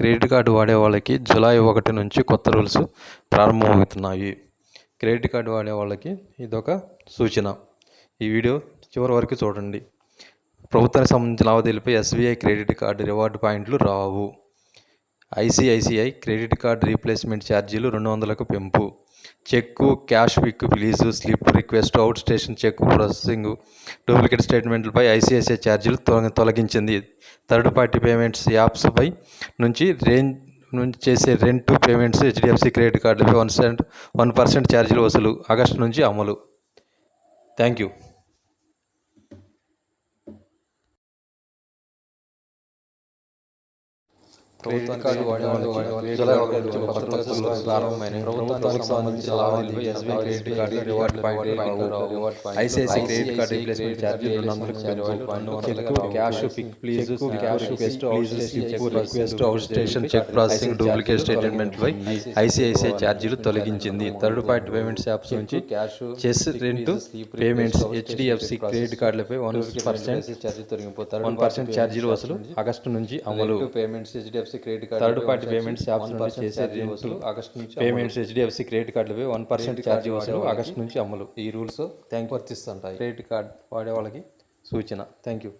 Credit card వాడే వాళ్ళకి July ఒకటి నుంచి కొత్త రూల్స్ ప్రారంభమవుతున్నాయి. క్రెడిట్ కార్డు వాడే వాళ్ళకి ఇదొక సూచన. ఈ వీడియో చివరి వరకు చూడండి. ప్రభుత్వానికి సంబంధించిన లావాదేవీలపై ఎస్బీఐ క్రెడిట్ కార్డు రివార్డు పాయింట్లు రావు. ఐసిఐసిఐ క్రెడిట్ కార్డ్ రీప్లేస్మెంట్ ఛార్జీలు రెండు వందలకు పెంపు. Cheque cash pick please slip request out station cheque processing duplicate స్టేట్మెంట్లపై ICICI ఛార్జీలు తొలగి తొలగించింది. థర్డ్ పార్టీ పేమెంట్స్ యాప్స్పై నుంచి రేంజ్ నుంచి చేసే రెంట్ పేమెంట్స్ హెచ్డిఎఫ్సి క్రెడిట్ కార్డులపై వన్ సెంట్ వన్ పర్సెంట్ ఛార్జీలు వసూలు ఆగస్టు నుంచి అమలు. Thank you. ప్రభుత్వానికి SBI credit card reward point ICICI credit card replacement charge రెండు వందలకు cheque cash pick please cash request request out station cheque processing duplicate statement pi ICICI ఛార్జీలు తొలగించింది. Third party payments apps నుంచి చెస్ rent payments HDFC credit కార్డులపై one percent ఛార్జీ one percent ఛార్జీలు వసూలు ఆగస్టు నుంచి అమలు payments HDFC credit card third party payments apps చేసే ఆగస్ట్ నుంచి పేమెంట్స్ హెచ్డిఎఫ్సి క్రెడిట్ కార్డులపై వన్ పర్సెంట్ ఛార్జీ వసూలు ఆగస్టు నుంచి అమలు. ఈ రూల్స్ థ్యాంక్ వర్తిస్తుంటాయి క్రెడిట్ కార్డ్ వాడే వాళ్ళకి సూచన. Thank you